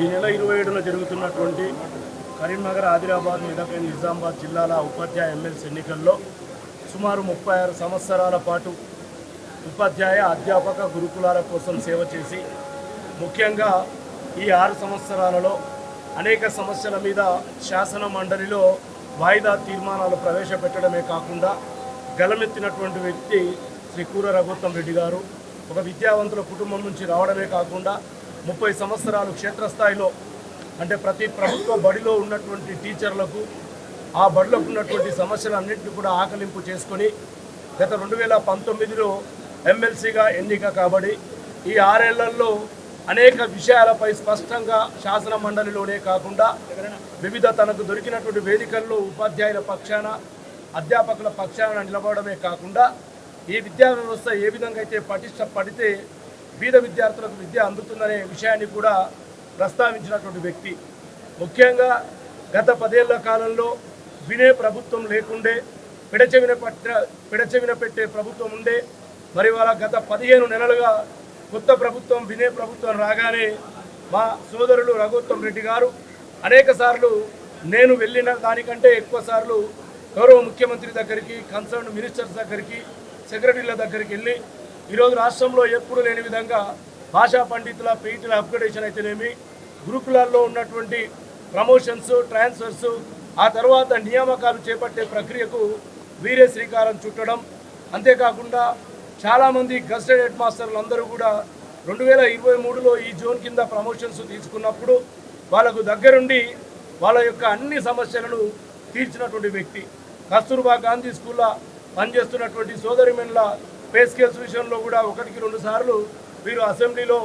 ఈ నెల ఇరవై ఏడున జరుగుతున్నటువంటి కరీంనగర్ ఆదిలాబాద్ మెదక్ నిజామాబాద్ జిల్లాల ఉపాధ్యాయ ఎమ్మెల్సీ ఎన్నికల్లో సుమారు ముప్పై ఆరు సంవత్సరాల పాటు ఉపాధ్యాయ అధ్యాపక గురుకులాల కోసం సేవ చేసి ముఖ్యంగా ఈ ఆరు సంవత్సరాలలో అనేక సమస్యల మీద శాసన మండలిలో వాయిదా తీర్మానాలు ప్రవేశపెట్టడమే కాకుండా గలమెత్తినటువంటి వ్యక్తి శ్రీ కూర రఘోత్తం రెడ్డి గారు ఒక విద్యావంతుల కుటుంబం నుంచి రావడమే కాకుండా ముప్పై సంవత్సరాలు క్షేత్రస్థాయిలో అంటే ప్రతి ప్రభుత్వ బడిలో ఉన్నటువంటి టీచర్లకు ఆ బడిలోకి ఉన్నటువంటి సమస్యలన్నింటినీ కూడా ఆకలింపు చేసుకొని గత రెండు వేల పంతొమ్మిదిలో ఎమ్మెల్సీగా ఎన్నిక కాబడి ఈ ఆరేళ్ళలో అనేక విషయాలపై స్పష్టంగా శాసన మండలిలోనే కాకుండా వివిధ తనకు దొరికినటువంటి వేదికల్లో ఉపాధ్యాయుల పక్షాన అధ్యాపకుల పక్షాన నిలబడమే కాకుండా ఈ విద్యా వ్యవస్థ ఏ విధంగా అయితే పటిష్ట పడితే బీద విద్యార్థులకు విద్య అందుతుందనే విషయాన్ని కూడా ప్రస్తావించినటువంటి వ్యక్తి. ముఖ్యంగా గత పదేళ్ళ కాలంలో వినే ప్రభుత్వం లేకుండే పిడచెవిన పట్ట పిడచెవిన పెట్టే ప్రభుత్వం ఉండే మరి వాళ్ళ గత పదిహేను నెలలుగా కొత్త ప్రభుత్వం వినే ప్రభుత్వం రాగానే మా సోదరులు రఘుత్వం రెడ్డి గారు అనేక సార్లు నేను వెళ్ళిన దానికంటే ఎక్కువ సార్లు గౌరవ ముఖ్యమంత్రి దగ్గరికి కన్సర్న్ మినిస్టర్స్ దగ్గరికి సెక్రటరీల దగ్గరికి వెళ్ళి ఈరోజు రాష్ట్రంలో ఎప్పుడు లేని విధంగా భాషా పండితుల పీఈటీల అప్గ్రేడేషన్ అయితేనేమి గురుకులాల్లో ఉన్నటువంటి ప్రమోషన్స్ ట్రాన్స్ఫర్స్ ఆ తర్వాత నియామకాలు చేపట్టే ప్రక్రియకు వీరే శ్రీకారం చుట్టడం. అంతేకాకుండా చాలామంది గస్టెడ్ హెడ్ మాస్టర్లు అందరూ కూడా రెండు వేల ఇరవై మూడులో ఈ జోన్ కింద ప్రమోషన్స్ తీసుకున్నప్పుడు వాళ్ళకు దగ్గరుండి వాళ్ళ యొక్క అన్ని సమస్యలను తీర్చినటువంటి వ్యక్తి. కస్తూర్బా గాంధీ స్కూల్లో పనిచేస్తున్నటువంటి సోదరిమెన్ల పే స్కేల్స్ విషయంలో కూడా ఒకటికి రెండు సార్లు వీరు అసెంబ్లీలో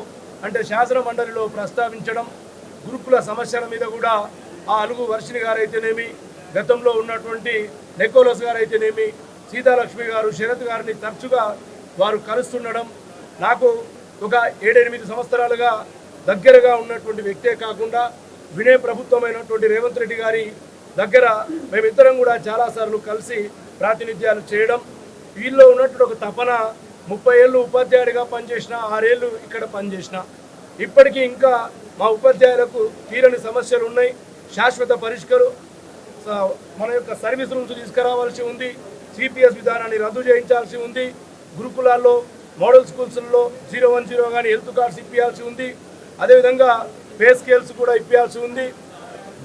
అంటే శాసన మండలిలో ప్రస్తావించడం గ్రూపుల సమస్యల మీద కూడా ఆ అలుగు వర్షిణి గారైతేనేమి గతంలో ఉన్నటువంటి నెకోలస్ గారైతేనేమి సీతాలక్ష్మి గారు శరత్ గారిని తరచుగా వారు కలుస్తుండడం నాకు ఒక ఏడెనిమిది సంవత్సరాలుగా దగ్గరగా ఉన్నటువంటి వ్యక్తే కాకుండా వినయ ప్రభుత్వమైనటువంటి రేవంత్ రెడ్డి గారి దగ్గర మేమిద్దరం కూడా చాలాసార్లు కలిసి ప్రాతినిధ్యాలు చేయడం వీళ్ళలో ఉన్నటువంటి ఒక తపన ముప్పై ఏళ్ళు ఉపాధ్యాయుడిగా పనిచేసిన ఆరేళ్ళు ఇక్కడ పనిచేసిన. ఇప్పటికీ ఇంకా మా ఉపాధ్యాయులకు తీరని సమస్యలు ఉన్నాయి. శాశ్వత పరిష్కరు స- మన యొక్క సర్వీస్ నుంచి తీసుకురావాల్సి ఉంది. సిపిఎస్ విధానాన్ని రద్దు చేయించాల్సి ఉంది. గురుకులాల్లో మోడల్ స్కూల్స్లో జీరో వన్ జీరో కానీ హెల్త్ కార్డ్స్ ఇప్పించాల్సి ఉంది. అదేవిధంగా పే స్కేల్స్ కూడా ఇప్పించాల్సి ఉంది.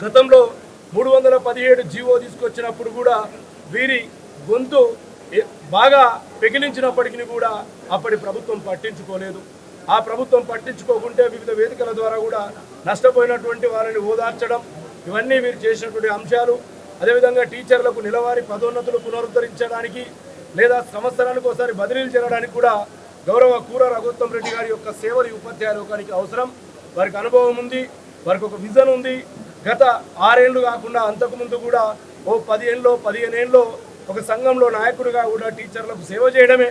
గతంలో మూడు వందల పదిహేడు జీవో తీసుకొచ్చినప్పుడు కూడా వీరి గొంతు బాగా పెకిలించినప్పటికీ కూడా అప్పటి ప్రభుత్వం పట్టించుకోలేదు. ఆ ప్రభుత్వం పట్టించుకోకుంటే వివిధ వేదికల ద్వారా కూడా నష్టపోయినటువంటి వారిని ఓదార్చడం ఇవన్నీ వీరు చేసినటువంటి అంశాలు. అదేవిధంగా టీచర్లకు నెలవారీ పదోన్నతులు పునరుద్ధరించడానికి లేదా సంవత్సరానికి ఒకసారి బదిలీలు చేయడానికి కూడా గౌరవ కూర రఘుత్తం రెడ్డి గారి యొక్క సేవలు ఈ ఉపాధ్యాయ లోకానికి అవసరం. వారికి అనుభవం ఉంది వారికి ఒక విజన్ ఉంది. గత ఆరేళ్ళు కాకుండా అంతకుముందు కూడా ఓ పదిహేనులో పదిహేను ఏళ్ళలో ఒక సంఘంలో నాయకుడిగా కూడా టీచర్లకు సేవ చేయడమే.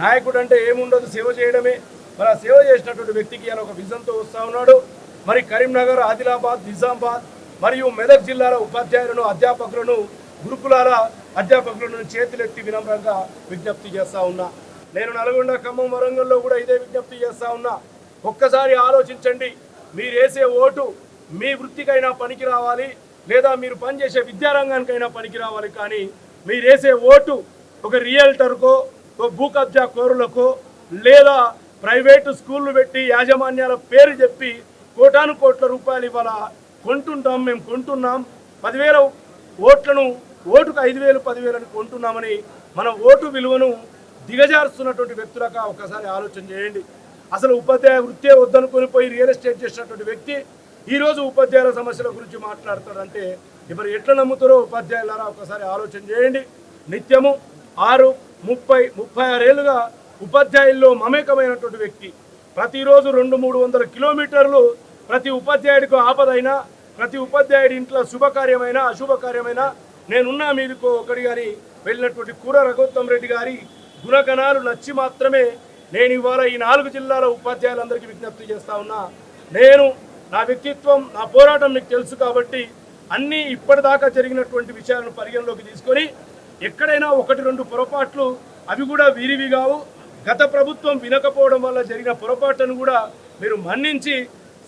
నాయకుడు అంటే ఏముండదు సేవ చేయడమే. మరి ఆ సేవ చేసినటువంటి వ్యక్తికి ఇలా ఒక విజన్తో వస్తూ ఉన్నాడు. మరి కరీంనగర్ ఆదిలాబాద్ నిజామాబాద్ మరియు మెదక్ జిల్లాల ఉపాధ్యాయులను అధ్యాపకులను గురుకులాల అధ్యాపకులను చేతులెత్తి వినమ్రంగా విజ్ఞప్తి చేస్తా ఉన్నా. నేను నల్గొండ ఖమ్మం వరంగల్లో కూడా ఇదే విజ్ఞప్తి చేస్తూ ఉన్నా. ఒక్కసారి ఆలోచించండి. మీరు వేసే ఓటు మీ వృత్తికైనా పనికి రావాలి లేదా మీరు పనిచేసే విద్యారంగానికైనా పనికి రావాలి కానీ మీరు వేసే ఓటు ఒక రియల్టర్కో ఒక భూ కబ్జా కోరులకో లేదా ప్రైవేటు స్కూళ్ళు పెట్టి యాజమాన్యాల పేరు చెప్పి కోటాను కోట్ల రూపాయలు ఇవాళ కొంటుంటాం మేము కొంటున్నాం. పదివేల ఓట్లను ఓటుకు ఐదు వేలు పదివేలను కొంటున్నామని మన ఓటు విలువను దిగజారుస్తున్నటువంటి వ్యక్తులక ఒకసారి ఆలోచన చేయండి. అసలు ఉపాధ్యాయ వృత్తే వద్దనుకొని పోయి రియల్ ఎస్టేట్ చేసినటువంటి వ్యక్తి ఈరోజు ఉపాధ్యాయుల సమస్యల గురించి మాట్లాడతాడంటే ఇప్పుడు ఎట్లా నమ్ముతారో ఉపాధ్యాయులారా ఒకసారి ఆలోచన చేయండి. నిత్యము ఆరు ముప్పై ముప్పై ఆరేళ్ళుగా ఉపాధ్యాయుల్లో మమేకమైనటువంటి వ్యక్తి. ప్రతిరోజు రెండు మూడు వందల కిలోమీటర్లు ప్రతి ఉపాధ్యాయుడికి ఆపదైనా ప్రతి ఉపాధ్యాయుడి ఇంట్లో శుభకార్యమైన అశుభకార్యమైన నేనున్నా మీదకు ఒకటి గారి వెళ్ళినటువంటి కూర రఘోత్తం రెడ్డి గారి గుణగణాలు నచ్చి మాత్రమే నేను ఇవాళ ఈ నాలుగు జిల్లాల ఉపాధ్యాయులందరికీ విజ్ఞప్తి చేస్తా ఉన్నా. నేను నా వ్యక్తిత్వం నా పోరాటం మీకు తెలుసు కాబట్టి అన్నీ ఇప్పటిదాకా జరిగినటువంటి విషయాలను పరిగణలోకి తీసుకొని ఎక్కడైనా ఒకటి రెండు పొరపాట్లు అవి కూడా వీరివి కావు. గత ప్రభుత్వం వినకపోవడం వల్ల జరిగిన పొరపాట్లను కూడా మీరు మన్నించి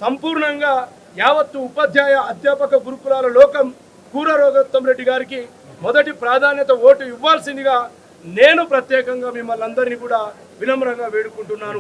సంపూర్ణంగా యావత్తు ఉపాధ్యాయ అధ్యాపక గురుకులాల లోకం కూర రోగోత్తం రెడ్డి గారికి మొదటి ప్రాధాన్యత ఓటు ఇవ్వాల్సిందిగా నేను ప్రత్యేకంగా మిమ్మల్ని అందరినీ కూడా వినమ్రంగా వేడుకుంటున్నాను.